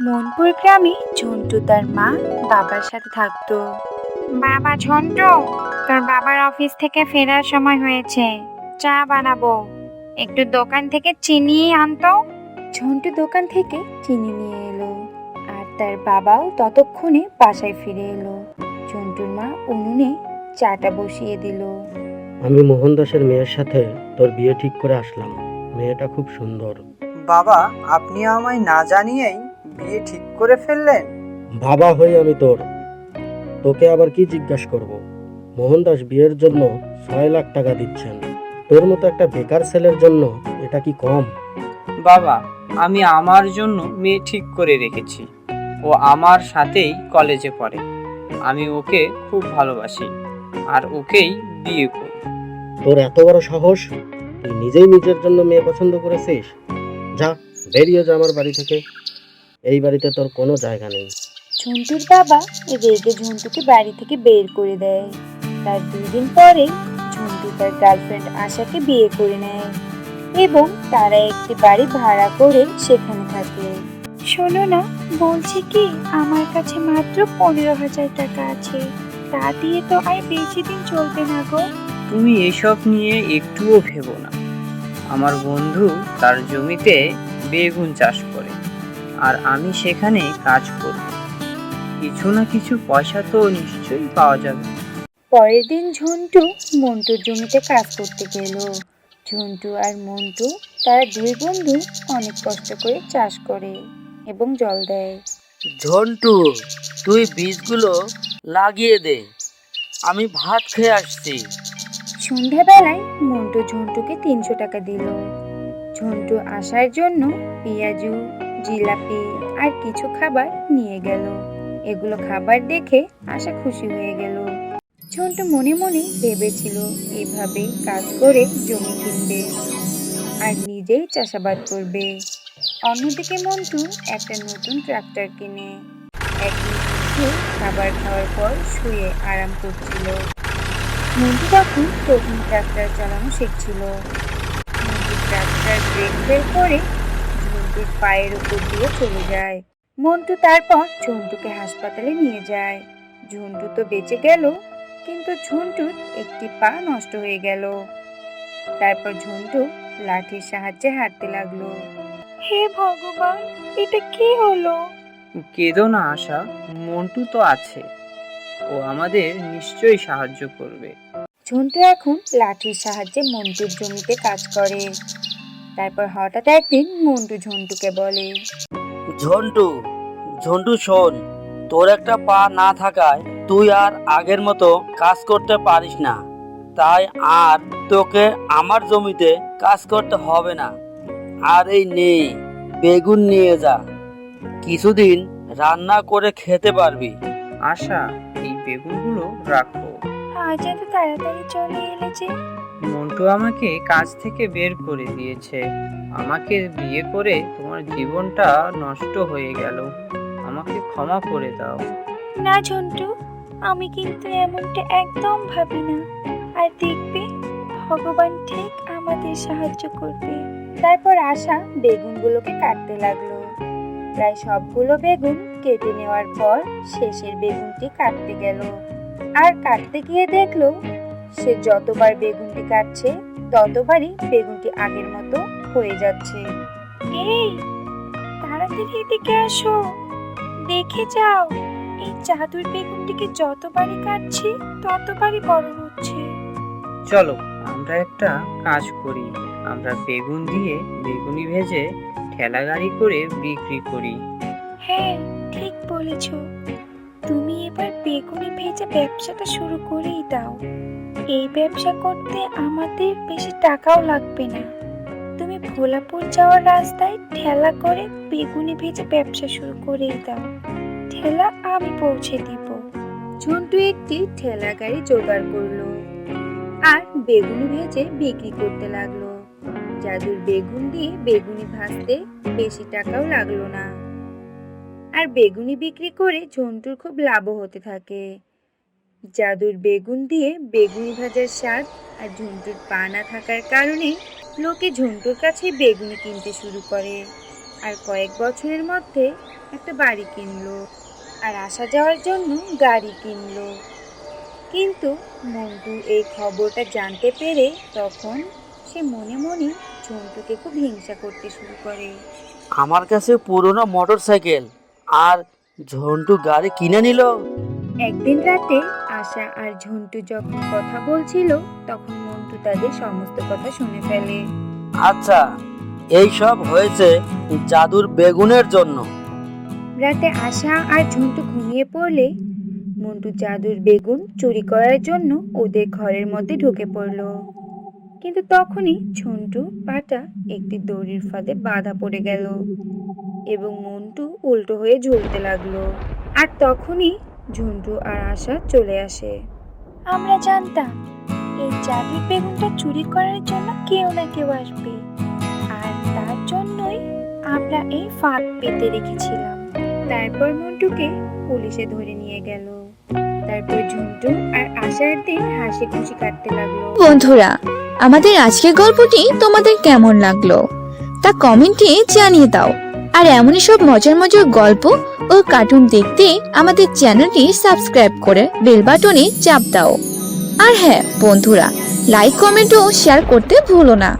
জঙ্গলপুর গ্রামে ঝন্টু তার মা বাবার সাথে থাকতো। বাবা ঝন্টু তোর বাবার অফিস থেকে ফেরার সময় হয়েছে। চা বানাবো। একটু দোকান থেকে চিনি আনতো ঝন্টু দোকান থেকে চিনি নিয়ে এলো আর তার বাবাও ততক্ষণে বাসায় ফিরে এলো। ঝন্টুর মা উনুনে চাটা বসিয়ে দিল। আমি মোহন দাসের মেয়ের সাথে তোর বিয়ে ঠিক করে আসলাম। মেয়েটা খুব সুন্দর। বাবা আপনি আমায় না জানিয়েই বিয়ে ঠিক করে ফেললেন। বাবা হই আমি তোর। তোকে আবার কি জিজ্ঞাসা করব? মোহনদাস বিয়ের জন্য ছয় লাখ টাকা দিচ্ছেন। তোর মতো একটা বেকার ছেলের জন্য এটা কি কম? বাবা আমি আমার জন্য মেয়ে ঠিক করে রেখেছি। ও আমার সাথেই কলেজে পড়ে। আমি ওকে খুব ভালোবাসি। আর ওকেই বিয়ে করব তোর এত বড় সাহস? তুই নিজেই নিজের জন্য মেয়ে পছন্দ করেছিস? যা বেরিয়ে যা আমার বাড়ি থেকে। এই বাড়িতে তোর কোনো জায়গা নেই। ঝন্টুর বাবা রেগে ঝন্টুকে বাড়ি থেকে বের করে দেয়। তার দুই দিন পরে ঝন্টু তার গার্লফ্রেন্ড আশাকে বিয়ে করে নেয় এবং তারা একটি বাড়ি ভাড়া করে সেখানে থাকে। শোনো না বলছি কি আমার কাছে মাত্র পনেরো হাজার টাকা আছে। তা দিয়ে তো আর বেশি দিন চলবে না গো। তুমি এসব নিয়ে একটুও ভেবো না। আমার বন্ধু তার জমিতে বেগুন চাষ করে আর আমি সেখানে কাজ করব। কিছু না কিছু পয়সা তো নিশ্চয়ই পাওয়া যাবে। পরের দিন ঝন্টু মন্টুর জমিতে কাজ করতে গেল। ঝন্টু আর মন্টু তারা দুই বন্ধু অনেক কষ্ট করে চাষ করে এবং জল দেয়। ঝন্টু তুই বীজগুলো লাগিয়ে দে। আমি ভাত খেয়ে আসছি। সন্ধ্যাবেলায় মন্টু ঝন্টুকে তিনশো টাকা দিল। ঝন্টু আসার জন্য পেঁয়াজু জিলাপি আর কিছু খাবার নিয়ে গেল। এগুলো খাবার দেখে আশা খুশি হয়ে গেল। ঝন্টু মনে মনে ভেবেছিল এভাবে কাজ করে জমি কিনবে আর নিজেই চাষাবাদ করবে। অন্যদিকে মন্টু একটা নতুন ট্রাক্টর কিনে একদিন খাবার খাওয়ার পর শুয়ে আরাম করছিল। মন্টু তখন প্রথম ট্রাক্টর চালানো শিখছিল। ট্রাক্টর ব্রেক ফেল করে ঝন্টুর পায়ের উপর দিয়ে চলে যায়। মন্টু তারপর ঝন্টুকে হাসপাতালে নিয়ে যায়। ঝন্টু তো বেঁচে গেল কিন্তু ঝন্টুর একটি পা নষ্ট হয়ে গেল। তারপর ঝন্টু লাঠির সাহায্যে হাঁটতে লাগল। হে ভগবান এটা কি হলো? কেঁদো না আশা মন্টু তো আছে। ও আমাদের নিশ্চয়ই সাহায্য করবে। ঝন্টু এখন লাঠির সাহায্যে মন্টুর জমিতে কাজ করে। তারপর হঠাৎ একদিন মন্টু ঝন্টুকে বলে ঝন্টু ঝন্টু শোন তোর একটা পা না থাকায় তুই আর আগের মতো কাজ করতে পারিস না। তাই আর তোকে আমার জমিতে কাজ করতে হবে না। আর এই নেই বেগুন নিয়ে যা। কিছুদিন রান্না করে খেতে পারবি। আশা এই বেগুনগুলো রাখো আজ এত তাড়াতাড়ি চলে এলে যে মন্টু আমাকে কাজ থেকে বের করে দিয়েছে। আমাকে বিয়ে করে তোমার জীবনটা নষ্ট হয়ে গেল। আমাকে ক্ষমা করে দাও। না, ঝন্টু, আমি কিন্তু এমনটা একদম ভাবি না। আর দেখবে, ভগবান ঠিক আমাদের সাহায্য করবে। তারপর আশা বেগুনগুলোকে কাটতে লাগল। প্রায় সবগুলো বেগুন কেটে নেওয়ার পর শেষের বেগুনটি কাটতে গেল। আর কাটতে গিয়ে দেখল সে যতবার বেগুনটি কাটছে ততবারই বেগুনটি আগের মতো হয়ে যাচ্ছে। এই তাড়াতাড়ি এদিকে আসো। দেখে যাও এই জাদুর বেগুনটিকে যতবারই কাটছি ততবারই বড় হচ্ছে। চলো আমরা একটা কাজ করি। আমরা বেগুন দিয়ে বেগুনি ভেজে ঠেলা গাড়ি করে বিক্রি করি। হ্যাঁ ঠিক বলেছ। তুমি এবার বেগুনি ভেজে ব্যবসাটা শুরু করেই দাও। এই ব্যবসা করতে আমাদের বেশি টাকাও লাগবে না। তুমি ভোলাপুর যাওয়ার রাস্তায় ঠেলা করে বেগুনি ভেজে ব্যবসা শুরু করেই দাও। ঠেলা আমি পৌঁছে দিব। ঝন্টু একটি ঠেলা গাড়ি জোগাড় করল আর বেগুনি ভেজে বিক্রি করতে লাগল। জাদুর বেগুন দিয়ে বেগুনি ভাজতে বেশি টাকাও লাগল না। আর বেগুনি বিক্রি করে ঝন্টুর খুব লাভও হতে থাকে। জাদুর বেগুন দিয়ে বেগুনি ভাজার স্বাদ আর ঝন্টুর পা না থাকার কারণে লোকে ঝন্টুর কাছে বেগুনি কিনতে শুরু করে। আর কয়েক বছরের মধ্যে একটা বাড়ি কিনলো আর আসা যাওয়ার জন্য গাড়ি কিনলো। কিন্তু মন্টু এই খবরটা জানতে পেরে তখন সে মনে মনে ঝন্টুকে খুব হিংসা করতে শুরু করে। আমার কাছে পুরনো মোটর সাইকেল আর ঝন্টু গাড়ি কিনে নিল। একদিন রাতে আশা আর ঝন্টু যখন কথা বলছিল তখন মন্টু তাদের সমস্ত কথা শুনে ফেলে। আচ্ছা এই সব হয়েছে জাদুর বেগুনের জন্য। রাতে আশা আর ঝন্টু ঘুমিয়ে পড়লে মন্টু জাদুর বেগুন চুরি করার জন্য ওদের ঘরের মধ্যে ঢুকে পড়ল। কিন্তু তখনই ঝন্টু পাটা একটি দড়ির ফাঁদে বাধা পড়ে গেল এবং মন্টু উল্টো হয়ে ঝুলতে লাগল। আর তখনই ঝন্টু আর আশা চলে আসে। আমরা জানতাম এই জাদুর বেগুনটা চুরি করার জন্য কেউ না কেউ আসবে। আর তার জন্যই আমরা এই ফাঁদ পেতে রেখেছিলাম। তারপর মন্টুকে পুলিশে ধরে নিয়ে গেল। তারপর ঝন্টু আর আশার দিন হাসি খুশি কাটতে লাগল। বন্ধুরা আমাদের আজকের গল্পটি তোমাদের কেমন লাগল তা কমেন্টে জানিয়ে দাও। আর এমনই সব মজার মজার গল্প ও কার্টুন দেখতে আমাদের চ্যানেলটি সাবস্ক্রাইব করে বেল বাটনে চাপ দাও। আর হ্যাঁ বন্ধুরা লাইক কমেন্ট ও শেয়ার করতে ভুলো না।